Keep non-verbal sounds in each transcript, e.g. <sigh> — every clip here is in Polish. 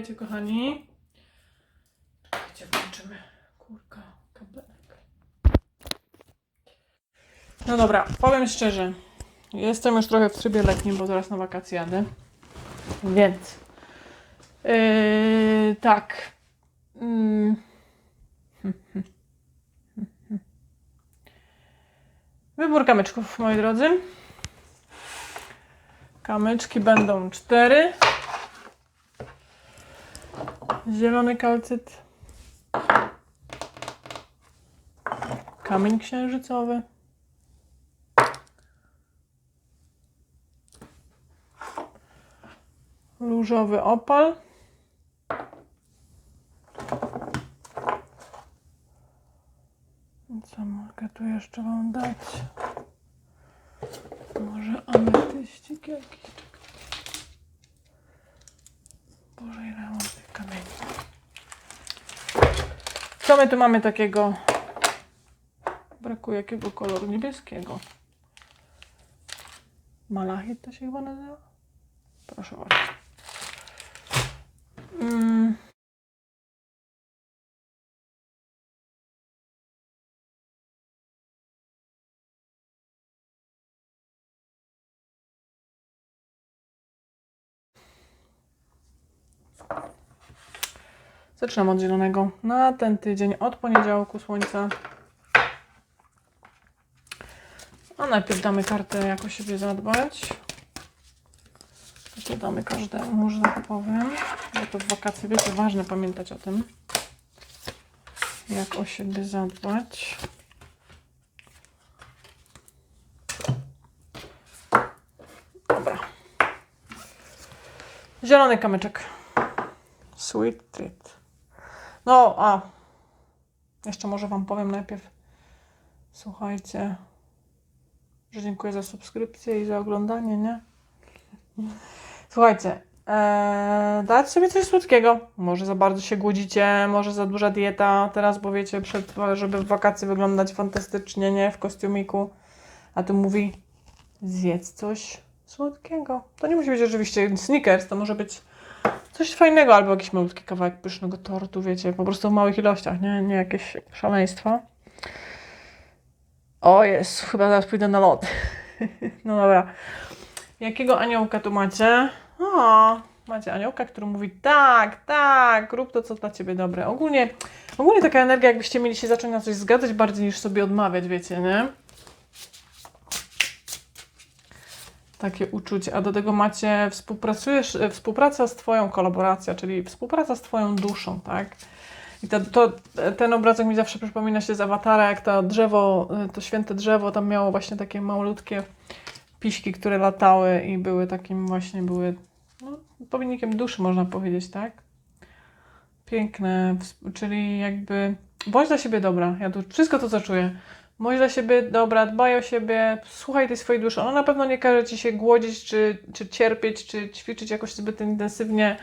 Słuchajcie, kochani. Czekajcie, włączymy kurka, kabelek. No dobra, powiem szczerze. Jestem już trochę w trybie letnim, bo zaraz na wakacje jadę. Więc. Yy, tak. Mm. <laughs> Wybór kamyczków, moi drodzy. Kamyczki będą cztery. Zielony kalcyt. Kamień księżycowy. Różowy opal. Co mogę tu jeszcze Wam dać? Może ametyścik jakiś? Boże, ile mam tych kamieni. Co my tu mamy takiego? Brakuje jakiego koloru? Niebieskiego. Malachit to się chyba nazywa? Proszę bardzo. Mm. Zaczynam od zielonego. Na ten tydzień, od poniedziałku słońca. A najpierw damy kartę, jak o siebie zadbać. To damy każdemu, że tak powiem. Bo to w wakacje, wiecie, ważne pamiętać o tym. Jak o siebie zadbać. Dobra. Zielony kamyczek. Sweet treat. No, a. Jeszcze może Wam powiem najpierw. Słuchajcie, że dziękuję za subskrypcję i za oglądanie, nie? Słuchajcie, ee, dać sobie coś słodkiego. Może za bardzo się głodzicie, może za duża dieta teraz, bo wiecie, przed, żeby w wakacje wyglądać fantastycznie, nie? W kostiumiku. A tu mówi, zjedz coś słodkiego. To nie musi być oczywiście sneakers, to może być coś fajnego, albo jakiś malutki kawałek pysznego tortu, wiecie, po prostu w małych ilościach, nie, nie jakieś szaleństwa. O jest, chyba zaraz pójdę na lot. <laughs> no dobra. Jakiego aniołka tu macie? O, macie aniołka, który mówi tak, tak, rób to, co dla ciebie dobre. Ogólnie, ogólnie taka energia, jakbyście mieli się zacząć na coś zgadzać bardziej niż sobie odmawiać, wiecie, nie? Takie uczucie, a do tego macie współpracujesz, e, współpraca z Twoją kolaboracja, czyli współpraca z Twoją duszą, tak? I to, to, ten obrazek mi zawsze przypomina się z awatara, jak to drzewo, e, to święte drzewo, tam miało właśnie takie malutkie piśki, które latały i były takim właśnie, były no, powinnikiem duszy, można powiedzieć, tak? Piękne, czyli jakby bądź dla siebie dobra. Ja tu wszystko to, co czuję. Bądź dla siebie dobra, dbaj o siebie, słuchaj tej swojej duszy. Ona na pewno nie każe ci się głodzić, czy, czy cierpieć, czy ćwiczyć jakoś zbyt intensywnie,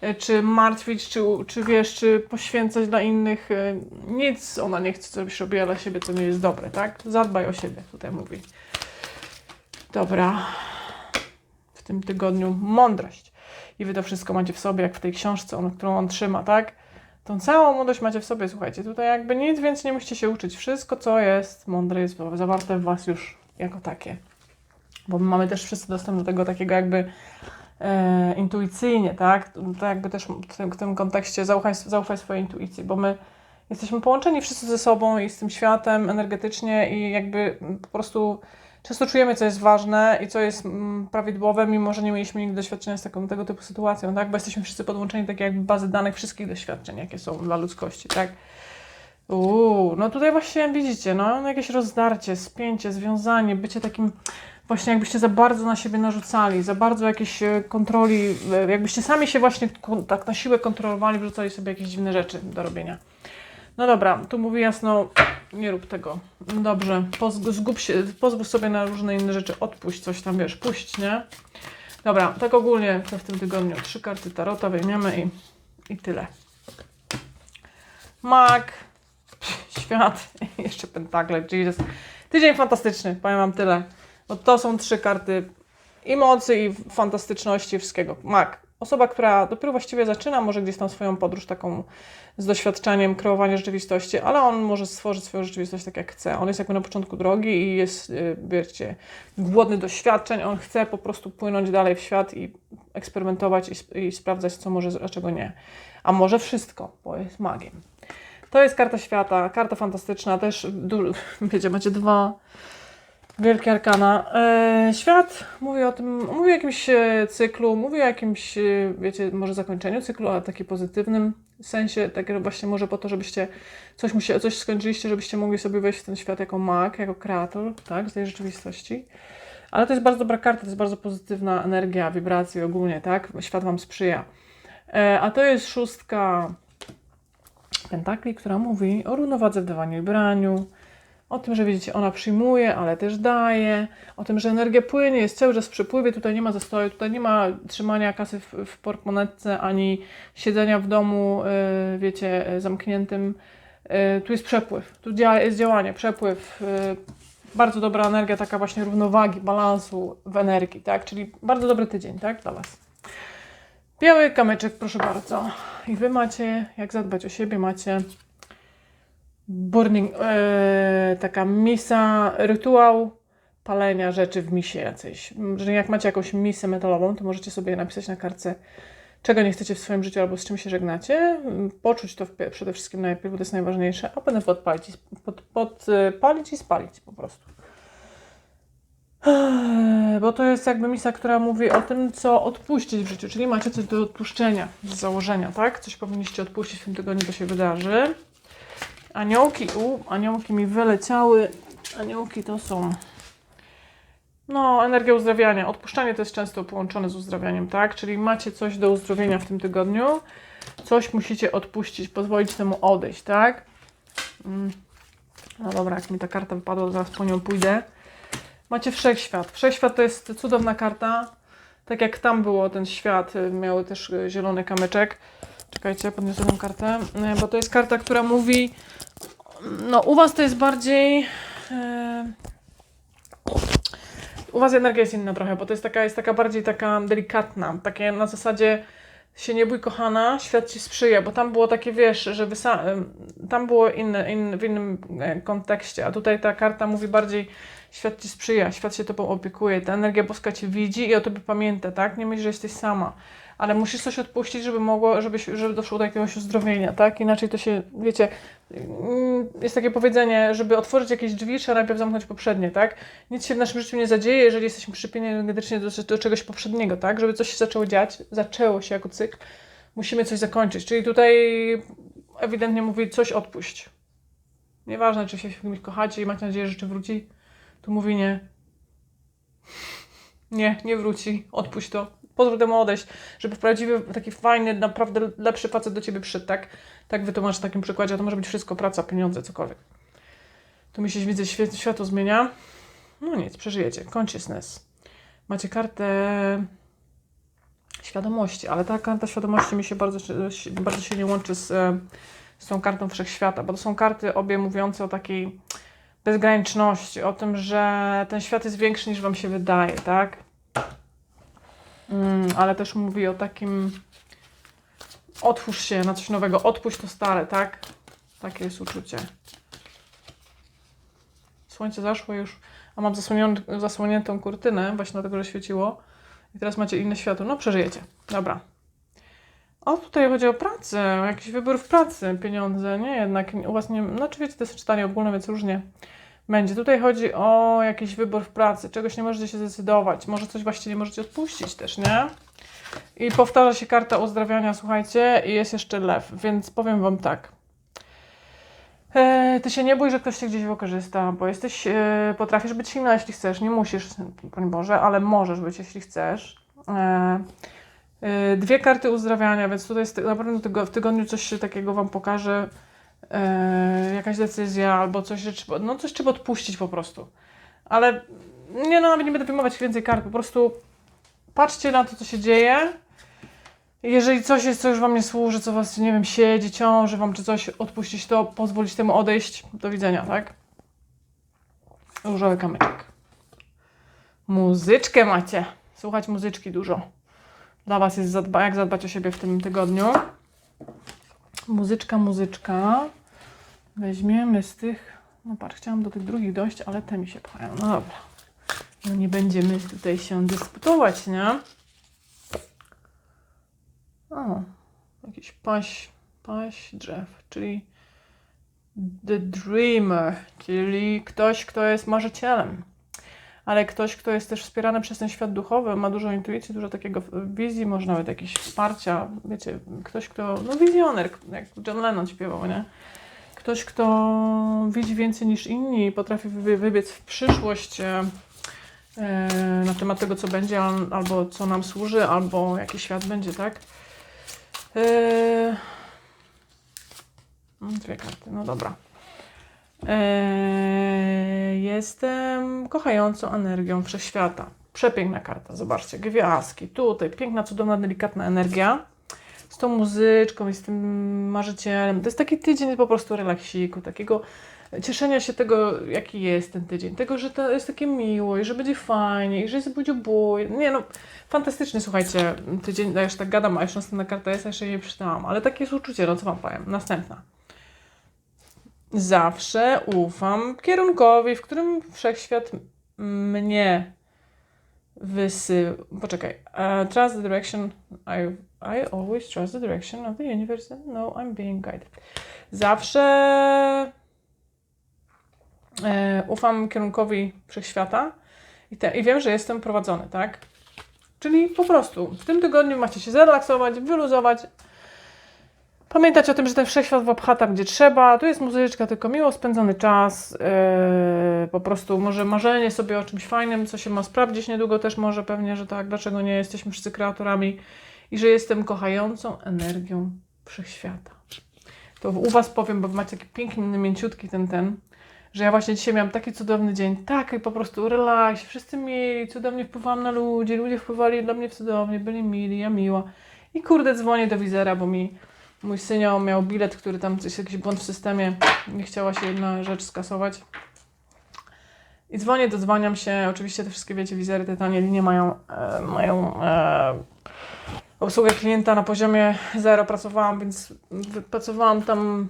e, czy martwić, czy, czy wiesz, czy poświęcać dla innych. e, Nic ona nie chce, żebyś robiła dla siebie, co nie jest dobre, tak? Zadbaj o siebie, tutaj mówi. Dobra. W tym tygodniu mądrość. I wy to wszystko macie w sobie, jak w tej książce, którą on trzyma, tak? Tą całą mądrość macie w sobie, słuchajcie. Tutaj jakby nic więcej nie musicie się uczyć. Wszystko, co jest mądre, jest zawarte w was już jako takie. Bo my mamy też wszyscy dostęp do tego takiego jakby e, intuicyjnie, tak? To jakby też w tym, w tym kontekście zaufaj, zaufaj swojej intuicji, bo my jesteśmy połączeni wszyscy ze sobą i z tym światem energetycznie i jakby po prostu często czujemy, co jest ważne i co jest mm, prawidłowe, mimo że nie mieliśmy nigdy doświadczenia z taką tego typu sytuacją, tak? Bo jesteśmy wszyscy podłączeni takie jakby bazy danych wszystkich doświadczeń, jakie są dla ludzkości, tak? Uuu, no tutaj właśnie widzicie, no jakieś rozdarcie, spięcie, związanie, bycie takim właśnie jakbyście za bardzo na siebie narzucali, za bardzo jakieś e, kontroli, e, jakbyście sami się właśnie tak na siłę kontrolowali, wrzucali sobie jakieś dziwne rzeczy do robienia. No dobra, tu mówi jasno, nie rób tego. Dobrze, zgub się, pozwól sobie na różne inne rzeczy, odpuść coś tam, wiesz, puść, nie? Dobra, tak ogólnie to w tym tygodniu trzy karty tarota wyjmiemy i, i tyle. Mak, <laughs> świat, <laughs> jeszcze pentakle, Jesus. Tydzień fantastyczny, powiem wam tyle. Bo to są trzy karty i mocy, i fantastyczności, wszystkiego. Mak, osoba, która dopiero właściwie zaczyna, może gdzieś tam swoją podróż taką z doświadczeniem kreowania rzeczywistości, ale on może stworzyć swoją rzeczywistość tak jak chce. On jest jakby na początku drogi i jest, y, wiecie, głodny doświadczeń, on chce po prostu płynąć dalej w świat i eksperymentować i, i sprawdzać, co może, a czego nie. A może wszystko, bo jest magiem. To jest karta świata, karta fantastyczna, też, <laughs> wiecie, macie dwa wielkie arkana. E, świat mówi o tym, mówi o jakimś e, cyklu, mówi o jakimś, e, wiecie, może zakończeniu cyklu, ale takim pozytywnym sensie, takie właśnie może po to, żebyście coś, musie, coś skończyliście, żebyście mogli sobie wejść w ten świat jako mag, jako kreator, tak, z tej rzeczywistości. Ale to jest bardzo dobra karta, to jest bardzo pozytywna energia, wibracje ogólnie, tak? Świat Wam sprzyja. E, a to jest szóstka pentakli, która mówi o równowadze w dawaniu i braniu, o tym, że widzicie, ona przyjmuje, ale też daje, o tym, że energia płynie, jest cały czas w przepływie, tutaj nie ma zastoju, tutaj nie ma trzymania kasy w, w portmonetce, ani siedzenia w domu, y, wiecie, y, zamkniętym. Y, tu jest przepływ, tu dzia- jest działanie, przepływ, bardzo dobra energia, taka właśnie równowagi, balansu w energii, tak? Czyli bardzo dobry tydzień, tak? Dla Was. Biały kamyczek, proszę bardzo. I Wy macie, jak zadbać o siebie, macie burning, e, taka misa, rytuał palenia rzeczy w misie jacyejś. Że jak macie jakąś misę metalową, to możecie sobie napisać na kartce, czego nie chcecie w swoim życiu albo z czym się żegnacie. Poczuć to w- przede wszystkim najpierw, bo to jest najważniejsze, a potem podpalić, pod, podpalić i spalić po prostu. Bo to jest jakby misja, która mówi o tym, co odpuścić w życiu, czyli macie coś do odpuszczenia z założenia, tak? Coś powinniście odpuścić w tym tygodniu, to się wydarzy. Aniołki, u, aniołki mi wyleciały. Aniołki to są. No, energia uzdrawiania. Odpuszczanie to jest często połączone z uzdrawianiem, tak? Czyli macie coś do uzdrowienia w tym tygodniu, coś musicie odpuścić, pozwolić temu odejść, tak? Mm. No dobra, jak mi ta karta wypadła, zaraz po nią pójdę. Macie wszechświat. Wszechświat to jest cudowna karta. Tak jak tam było ten świat, miały też y, zielony kamyczek. Czekajcie, podniosę tę kartę, y, bo to jest karta, która mówi. No, u Was to jest bardziej. e, U Was energia jest inna trochę, bo to jest taka, jest taka bardziej taka delikatna. Takie na zasadzie się nie bój kochana, świat Ci sprzyja, bo tam było takie, wiesz, że wysa- tam było inne, in, w innym e, kontekście, a tutaj ta karta mówi bardziej świat Ci sprzyja, świat się Tobą opiekuje, ta energia boska Cię widzi i o Tobie pamięta, tak? Nie myśl, że jesteś sama, ale musisz coś odpuścić, żeby mogło, żeby, żeby doszło do jakiegoś uzdrowienia, tak? Inaczej to się, wiecie, mm, jest takie powiedzenie, żeby otworzyć jakieś drzwi, trzeba najpierw zamknąć poprzednie, tak? Nic się w naszym życiu nie zadzieje, jeżeli jesteśmy przypieni energetycznie do, do czegoś poprzedniego, tak? Żeby coś się zaczęło dziać, zaczęło się jako cykl, musimy coś zakończyć. Czyli tutaj ewidentnie mówi coś odpuść. Nieważne, czy się kimś kochacie i macie nadzieję, że jeszcze wróci, tu mówi nie. Nie, nie wróci. Odpuść to. Pozwól temu odejść, żeby prawdziwy, taki fajny, naprawdę lepszy facet do ciebie przyszedł, tak? Tak wytłumacz w takim przykładzie, a to może być wszystko, praca, pieniądze, cokolwiek. Tu mi się, widzę, świat, światło zmienia. No nic, przeżyjecie. Consciousness. Macie kartę świadomości, ale ta karta świadomości mi się bardzo, bardzo się nie łączy z, e, z tą kartą wszechświata, bo to są karty obie mówiące o takiej bezgraniczności, o tym, że ten świat jest większy niż wam się wydaje, tak? Mm, ale też mówi o takim otwórz się na coś nowego, odpuść to stare, tak? Takie jest uczucie. Słońce zaszło już, a mam zasłoniętą kurtynę, właśnie dlatego, że świeciło. I teraz macie inne światło. No, przeżyjecie. Dobra. O, tutaj chodzi o pracę, o jakiś wybór w pracy, pieniądze, nie? Jednak u Was nie... Znaczy wiecie, to jest czytanie ogólne, więc różnie będzie. Tutaj chodzi o jakiś wybór w pracy, czegoś nie możecie się zdecydować, może coś właściwie nie możecie odpuścić też, nie? I powtarza się karta uzdrawiania, słuchajcie, i jest jeszcze lew, więc powiem Wam tak. E, ty się nie bój, że ktoś cię gdzieś wykorzysta, bo jesteś, e, potrafisz być silna, jeśli chcesz, nie musisz, broń Boże, ale możesz być, jeśli chcesz. E, dwie karty uzdrawiania, więc tutaj na pewno w tygodniu coś takiego Wam pokaże, e, jakaś decyzja albo coś, no coś trzeba odpuścić po prostu. Ale nie, no nie będę wyjmować więcej kart, po prostu patrzcie na to, co się dzieje. Jeżeli coś jest, co już Wam nie służy, co Was, nie wiem, siedzi, ciąży Wam, czy coś odpuścić, to pozwolić temu odejść. Do widzenia, tak? Różowy kamyczek. Muzyczkę macie. Słuchać muzyczki dużo. Dla Was jest zadba, jak zadbać o siebie w tym tygodniu. Muzyczka, muzyczka. Weźmiemy z tych. No patrz, chciałam do tych drugich dojść, ale te mi się pchają. No dobra. No nie będziemy tutaj się dysputować, nie? O, jakiś paś, paś drzew, czyli The Dreamer, czyli ktoś, kto jest marzycielem, ale ktoś, kto jest też wspierany przez ten świat duchowy, ma dużo intuicji, dużo takiego wizji, może nawet jakieś wsparcia, wiecie, ktoś, kto, no wizjoner, jak John Lennon śpiewał, nie? Ktoś, kto widzi więcej niż inni potrafi wy- wybiec w przyszłość e, e, na temat tego, co będzie, al- albo co nam służy, albo jaki świat będzie, tak? E, Dwie karty, no dobra. Eee, jestem kochającą energią wszechświata. Przepiękna karta, zobaczcie, gwiazdki, tutaj piękna, cudowna, delikatna energia. Z tą muzyczką i z tym marzycielem. To jest taki tydzień po prostu relaksiku, takiego cieszenia się tego, jaki jest ten tydzień. Tego, że to jest takie miło i że będzie fajnie i że jest będzie bój. Nie no, fantastyczny, słuchajcie, tydzień, ja już tak gadam, a jeszcze następna karta jest, a jeszcze jej nie przeczytałam. Ale takie jest uczucie, no co wam powiem. Następna. Zawsze ufam kierunkowi, w którym wszechświat mnie wysy... Poczekaj. Uh, trust the direction... I, I always trust the direction of the universe know I'm being guided. Zawsze e, ufam kierunkowi wszechświata i, te, i wiem, że jestem prowadzony, tak? Czyli po prostu w tym tygodniu macie się zrelaksować, wyluzować, Pamiętać o tym, że ten wszechświat wopcha tam, gdzie trzeba. Tu jest muzyczka, tylko miło spędzony czas. Yy, po prostu może marzenie sobie o czymś fajnym, co się ma sprawdzić niedługo też może pewnie, że tak. Dlaczego nie jesteśmy wszyscy kreatorami? I że jestem kochającą energią wszechświata. To u Was powiem, bo macie taki piękny, mięciutki ten, ten, że ja właśnie dzisiaj miałam taki cudowny dzień, taki po prostu relaks, wszyscy mieli, cudownie wpływałam na ludzi, ludzie wpływali dla mnie cudownie, byli mili, ja miła. I kurde, dzwonię do wizera, bo mi Mój synio miał bilet, który tam jest jakiś błąd w systemie, nie chciała się jedna rzecz skasować. I dzwonię, dodzwaniam się. Oczywiście te wszystkie, wiecie, wizery, te tanie linie mają, e, mają e, obsługę klienta na poziomie zero. Pracowałam, więc pracowałam tam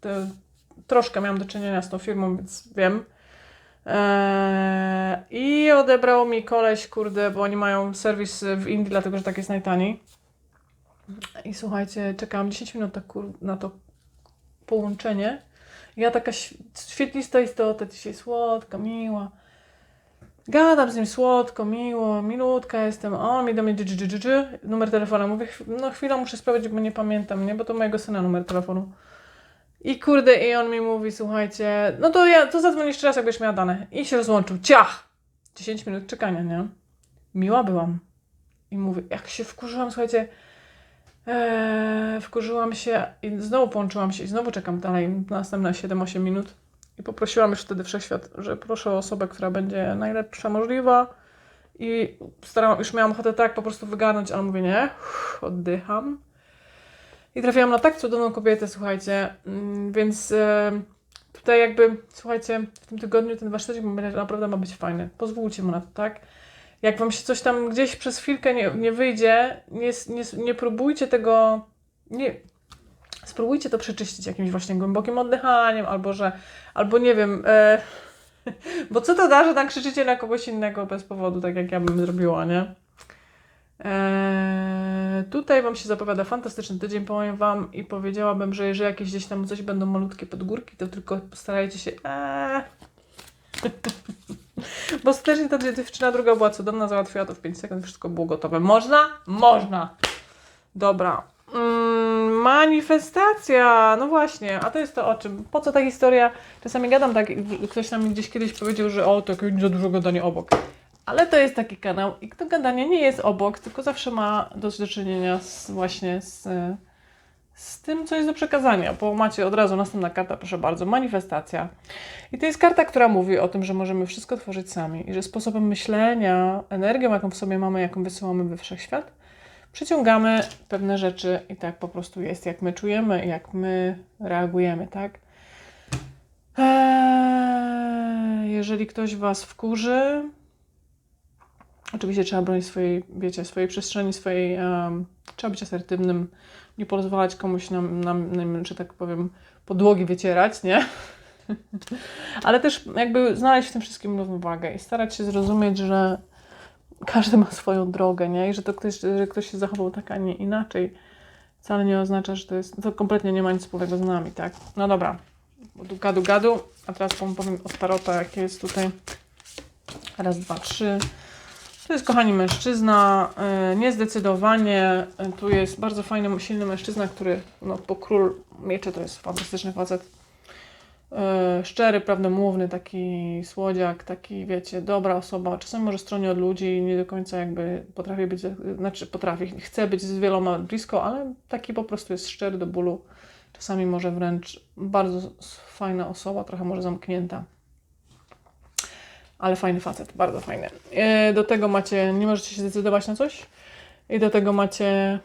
te, troszkę miałam do czynienia z tą firmą, więc wiem. E, I odebrał mi koleś, kurde, bo oni mają serwis w Indii, dlatego że tak jest najtaniej. I słuchajcie, czekałam 10 minut na, to połączenie. Ja taka świetlista istota, dzisiaj słodka, miła. Gadam z nim słodko, miło, milutka jestem. On mi do mnie dży, dży, dży, dży, numer telefonu. Mówię, "Chw- no chwilę muszę sprawdzić, bo nie pamiętam, nie? Bo to mojego syna numer telefonu. I kurde, i on mi mówi, słuchajcie, no to ja, to zadzwoń jeszcze raz, jakbyś miała dane. I się rozłączył. Ciach! 10 minut czekania, nie? Miła byłam. I mówię, jak się wkurzyłam, słuchajcie, Eee, wkurzyłam się i znowu połączyłam się i znowu czekam dalej na następne 7-8 minut. I poprosiłam już wtedy wszechświat, że proszę o osobę, która będzie najlepsza możliwa. I starałam, już miałam ochotę tak po prostu wygarnąć, ale mówię nie, uff, oddycham. I trafiłam na tak cudowną kobietę, słuchajcie, Mm, więc e, tutaj jakby, słuchajcie, w tym tygodniu ten warsztat naprawdę ma być fajny. Pozwólcie mu na to, tak? Jak wam się coś tam gdzieś przez chwilkę nie, nie wyjdzie, nie, nie, nie próbujcie tego, nie, spróbujcie to przeczyścić jakimś właśnie głębokim oddychaniem, albo że, albo nie wiem, e, <laughs> bo co to da, że tak krzyczycie na kogoś innego bez powodu, tak jak ja bym zrobiła, nie? E, tutaj wam się zapowiada fantastyczny tydzień, powiem wam i powiedziałabym, że jeżeli jakieś gdzieś tam coś będą malutkie podgórki, to tylko postarajcie się, eee, <laughs> bo ostatecznie ta dziewczyna druga była cudowna, załatwiła to w 5 sekund, wszystko było gotowe. Można? Można. Dobra. Mm, manifestacja. No właśnie, a to jest to o czym? Po co ta historia? Czasami gadam tak, ktoś nam gdzieś kiedyś powiedział, że o, to za dużo gadania obok. Ale to jest taki kanał i to gadanie nie jest obok, tylko zawsze ma do czynienia z, właśnie z, z tym, co jest do przekazania, bo macie od razu następna karta, proszę bardzo, manifestacja. I to jest karta, która mówi o tym, że możemy wszystko tworzyć sami i że sposobem myślenia, energią, jaką w sobie mamy, jaką wysyłamy we wszechświat, przyciągamy pewne rzeczy i tak po prostu jest, jak my czujemy jak my reagujemy, tak? Eee, jeżeli ktoś Was wkurzy, Oczywiście trzeba bronić swojej, wiecie, swojej przestrzeni, swojej, em, trzeba być asertywnym, nie pozwalać komuś nam, nam, nam, że tak powiem, podłogi wycierać, nie? <laughs> Ale też jakby znaleźć w tym wszystkim równowagę i starać się zrozumieć, że każdy ma swoją drogę, nie? I że to ktoś, że ktoś się zachował tak, a nie inaczej, wcale nie oznacza, że to jest, to kompletnie nie ma nic wspólnego z nami, tak? No dobra, gadu gadu, a teraz powiem od Tarota, jakie jest tutaj. Raz, dwa, trzy. To jest, kochani, mężczyzna, yy, niezdecydowanie. Tu jest bardzo fajny, silny mężczyzna, który, no, po król mieczy to jest fantastyczny facet. Yy, szczery, prawdomówny, taki słodziak, taki, wiecie, dobra osoba. Czasami może stronie od ludzi, nie do końca jakby potrafi być, znaczy potrafi, chce być z wieloma blisko, ale taki po prostu jest szczery do bólu. Czasami może wręcz bardzo fajna osoba, trochę może zamknięta. Ale fajny facet, bardzo fajny. E, Do tego macie, nie możecie się zdecydować na coś. I do tego macie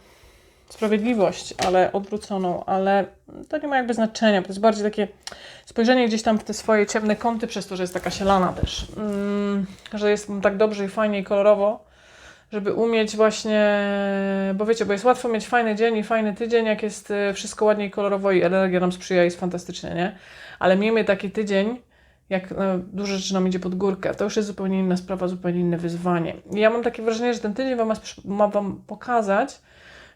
sprawiedliwość, ale odwróconą, ale to nie ma jakby znaczenia. To jest bardziej takie spojrzenie gdzieś tam w te swoje ciemne kąty, przez to, że jest taka sielana też. Mm, że jest tak dobrze i fajnie i kolorowo, żeby umieć właśnie, bo wiecie, bo jest łatwo mieć fajny dzień i fajny tydzień, jak jest y, wszystko ładnie i kolorowo i energia nam sprzyja, jest fantastycznie, nie? Ale miejmy taki tydzień, jak no, dużo rzeczy nam idzie pod górkę, to już jest zupełnie inna sprawa, zupełnie inne wyzwanie. I ja mam takie wrażenie, że ten tydzień wam ma, Wam pokazać,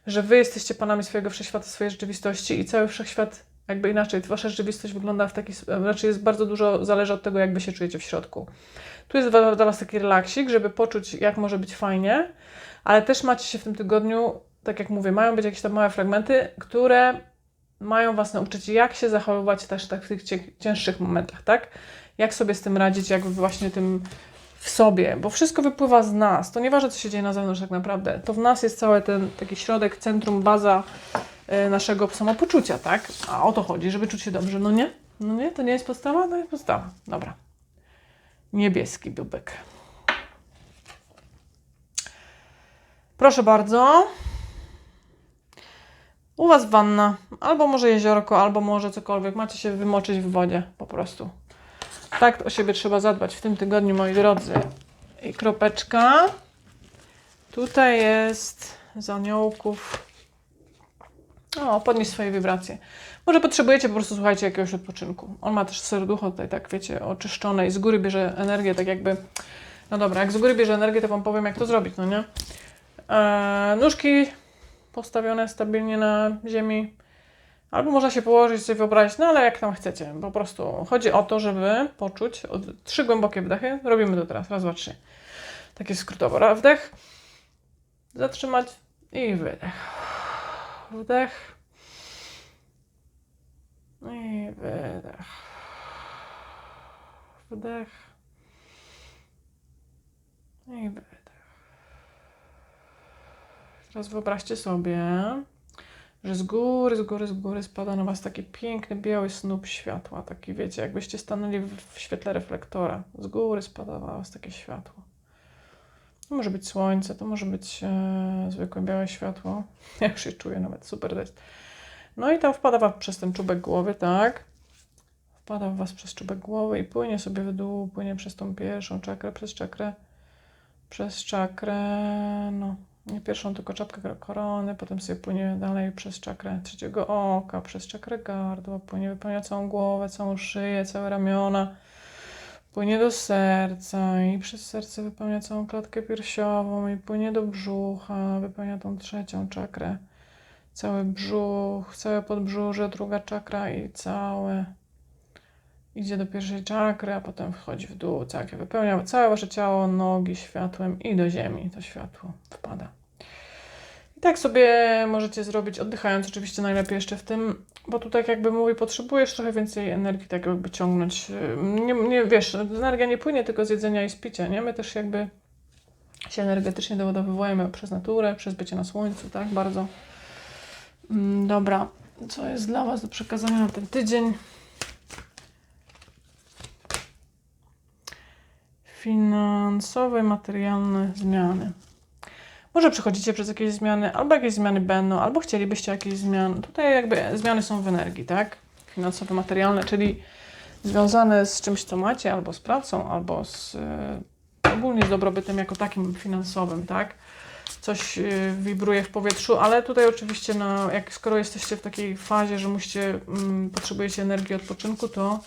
że Wy jesteście panami swojego wszechświata, swojej rzeczywistości i cały wszechświat jakby inaczej. Wasza rzeczywistość wygląda w taki, raczej jest bardzo dużo, zależy od tego, jak Wy się czujecie w środku. Tu jest dla Was taki relaksik, żeby poczuć, jak może być fajnie, ale też macie się w tym tygodniu, tak jak mówię, mają być jakieś tam małe fragmenty, które mają Was nauczyć, jak się zachowywać też tak w tych cięższych momentach, tak? Jak sobie z tym radzić, jak właśnie tym w sobie, bo wszystko wypływa z nas. To nieważne, co się dzieje na zewnątrz tak naprawdę. To w nas jest cały ten taki środek, centrum, baza e, naszego samopoczucia, tak? A o to chodzi, żeby czuć się dobrze. No nie? No nie? To nie jest podstawa? To jest podstawa. Dobra. Niebieski bubek. Proszę bardzo. U Was wanna, albo może jeziorko, albo może cokolwiek. Macie się wymoczyć w wodzie po prostu. Tak o siebie trzeba zadbać w tym tygodniu, moi drodzy. I kropeczka. Tutaj jest z aniołków. O, podnieść swoje wibracje. Może potrzebujecie po prostu, słuchajcie, jakiegoś odpoczynku. On ma też serducho tutaj, tak wiecie, oczyszczone i z góry bierze energię, tak jakby... No dobra, jak z góry bierze energię, to Wam powiem, jak to zrobić, no nie? Eee, nóżki postawione stabilnie na ziemi. Albo można się położyć, sobie wyobrazić, no ale jak tam chcecie. Po prostu chodzi o to, żeby poczuć od, trzy głębokie wdechy. Robimy to teraz. Raz, dwa, trzy. Takie skrótowo. Wdech. Zatrzymać i wydech. Wdech. I wydech. Wdech. I wydech. Teraz wyobraźcie sobie, że z góry, z góry, z góry spada na Was taki piękny, biały snop światła. Taki, wiecie, jakbyście stanęli w, świetle reflektora. Z góry spada na Was takie światło. To może być słońce, to może być e, zwykłe białe światło. <laughs> Ja już się czuję nawet, super jest. No i tam wpada Wam przez ten czubek głowy, tak? Wpada w Was przez czubek głowy i płynie sobie w dół, płynie przez tą pierwszą czakrę, przez czakrę, przez czakrę, no, pierwszą, tylko czapkę korony, potem sobie płynie dalej przez czakrę trzeciego oka, przez czakrę gardła, płynie, wypełnia całą głowę, całą szyję, całe ramiona, płynie do serca i przez serce wypełnia całą klatkę piersiową i płynie do brzucha, wypełnia tą trzecią czakrę, cały brzuch, całe podbrzusze, druga czakra i całe idzie do pierwszej czakry, a potem wchodzi w dół, całkiem wypełnia całe wasze ciało, nogi światłem i do ziemi to światło wpada. I tak sobie możecie zrobić, oddychając oczywiście najlepiej jeszcze w tym, bo tu tak jakby mówi, potrzebujesz trochę więcej energii, tak jakby ciągnąć. Nie, nie, wiesz, energia nie płynie tylko z jedzenia i z picia, nie? My też jakby się energetycznie doładowujemy przez naturę, przez bycie na słońcu, tak? Bardzo. Mm, Dobra, co jest dla Was do przekazania na ten tydzień? Finansowe, materialne zmiany. Może przechodzicie przez jakieś zmiany, albo jakieś zmiany będą, albo chcielibyście jakieś zmiany. Tutaj jakby zmiany są w energii, tak? Finansowe, materialne, czyli związane z czymś, co macie, albo z pracą, albo z e, ogólnie z dobrobytem jako takim finansowym, tak? Coś y, wibruje w powietrzu, ale tutaj oczywiście, na, jak skoro jesteście w takiej fazie, że musicie, mm, potrzebujecie energii odpoczynku, to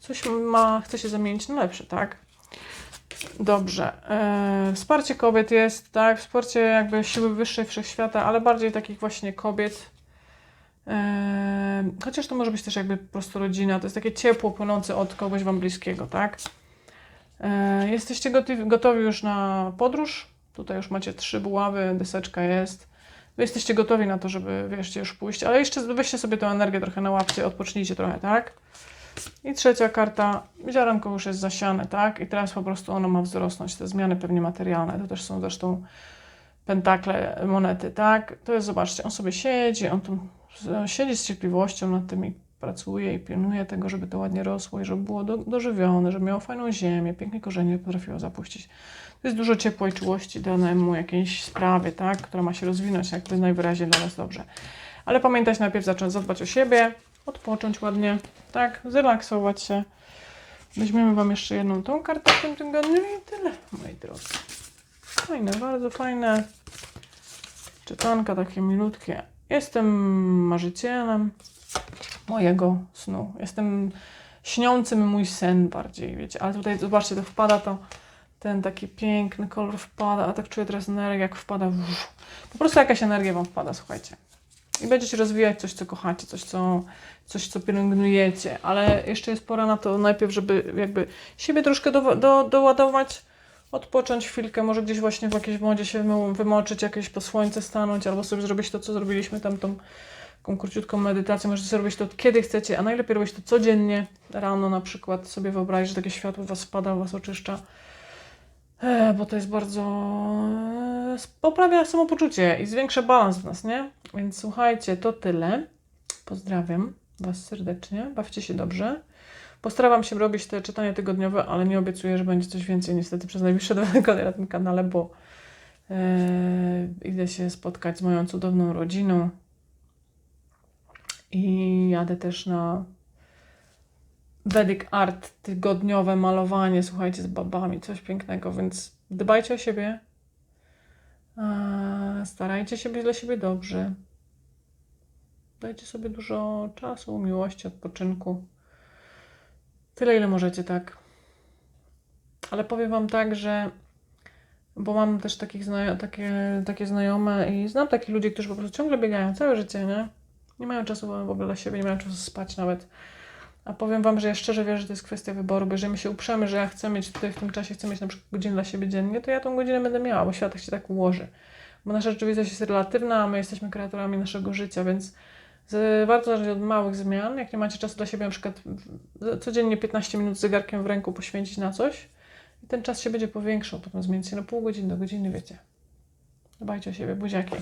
coś ma, chce się zamienić na lepsze, tak? Dobrze. E, wsparcie kobiet jest, tak? Wsparcie jakby siły wyższej wszechświata, ale bardziej takich właśnie kobiet. E, chociaż to może być też jakby po prostu rodzina. To jest takie ciepło płynące od kogoś wam bliskiego, tak? E, jesteście gotowi, gotowi już na podróż. Tutaj już macie trzy buławy, deseczka jest. Wy jesteście gotowi na to, żeby wieszcie już pójść, ale jeszcze weźcie sobie tę energię trochę na łapcie, odpocznijcie trochę, tak? I trzecia karta, ziarenko już jest zasiane, tak? I teraz po prostu ono ma wzrosnąć, te zmiany pewnie materialne, to też są zresztą pentakle, monety, tak? To jest, zobaczcie, on sobie siedzi, on tu siedzi z cierpliwością nad tym i pracuje i pilnuje tego, żeby to ładnie rosło i żeby było do, dożywione, żeby miało fajną ziemię, pięknie korzenie potrafiło zapuścić. To jest dużo ciepła i czułości dane mu jakiejś sprawie, tak? Która ma się rozwinąć jakby najwyraźniej dla Was dobrze. Ale pamiętać najpierw zacząć zadbać o siebie, odpocząć ładnie, tak? Zrelaksować się. Weźmiemy Wam jeszcze jedną tą kartę w tym tygodniu i tyle, moi drodzy. Fajne, bardzo fajne. Czytanka takie milutkie. Jestem marzycielem mojego snu. Jestem śniącym mój sen bardziej, wiecie. Ale tutaj zobaczcie, to wpada to, ten taki piękny kolor wpada, a tak czuję teraz energię, jak wpada. Po prostu jakaś energia Wam wpada, słuchajcie. I będziecie rozwijać coś, co kochacie, coś, co, coś, co pielęgnujecie, ale jeszcze jest pora na to najpierw, żeby jakby siebie troszkę do, do, doładować, odpocząć chwilkę, może gdzieś właśnie w jakiejś wodzie się wymo- wymoczyć, jakieś po słońce stanąć, albo sobie zrobić to, co zrobiliśmy tam tą taką króciutką medytację. Możecie sobie robić to kiedy chcecie, a najlepiej robić to codziennie, rano na przykład, sobie wyobrazić, że takie światło Was spada, Was oczyszcza. E, bo to jest bardzo. Poprawia samopoczucie i zwiększa balans w nas, nie? Więc słuchajcie, to tyle. Pozdrawiam Was serdecznie. Bawcie się dobrze. Postaram się robić te czytania tygodniowe, ale nie obiecuję, że będzie coś więcej niestety przez najbliższe dwa tygodnie na tym kanale, bo e, idę się spotkać z moją cudowną rodziną i jadę też na Vedic Art, tygodniowe malowanie, słuchajcie, z babami, coś pięknego, więc dbajcie o siebie, starajcie się być dla siebie dobrzy, dajcie sobie dużo czasu, miłości, odpoczynku, tyle ile możecie, tak. Ale powiem Wam tak, że bo mam też takich znajo- takie, takie znajome i znam takich ludzi, którzy po prostu ciągle biegają całe życie, nie? Nie mają czasu w ogóle dla siebie, nie mają czasu spać nawet. A powiem Wam, że ja szczerze wierzę, że to jest kwestia wyboru, bo jeżeli my się uprzemy, że ja chcę mieć tutaj w tym czasie, chcę mieć na przykład godzinę dla siebie dziennie, to ja tą godzinę będę miała, bo świat tak się tak ułoży. Bo nasza rzeczywistość jest relatywna, a my jesteśmy kreatorami naszego życia, więc z, warto zacząć od małych zmian. Jak nie macie czasu dla siebie, na przykład codziennie 15 minut z zegarkiem w ręku poświęcić na coś i ten czas się będzie powiększał, potem zmienić się na pół godziny do godziny, wiecie. Dbajcie o siebie, buziaki.